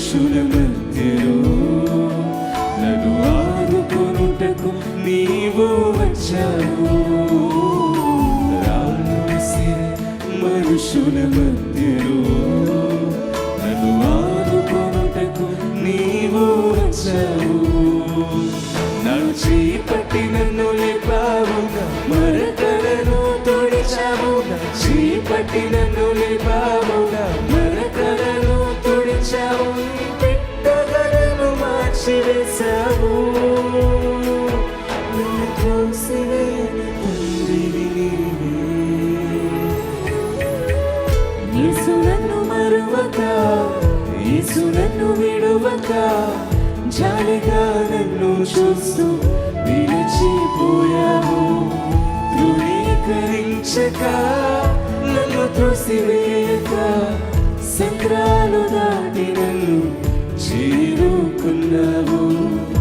మనుషుల మధ్యలో నన్ను ఆదుకొనుటకు నీవు వచ్చావు. మనుషుల మధ్యలో నన్ను ఆదుకొనుటకు నీవు వచ్చావు. నన్ను చేపట్టి నన్ను లేపావు మరకలను తొడిచావు చేపట్టి నన్ను లేపావు మార్చివేశావు నన్ను త్రోసివే తండ్రివి యేసు నన్ను మరువక యేసు నన్ను విడువక జాలిగా నన్ను చూస్తూ విడిచిపోయావు. ధృవీకరించక నన్ను كله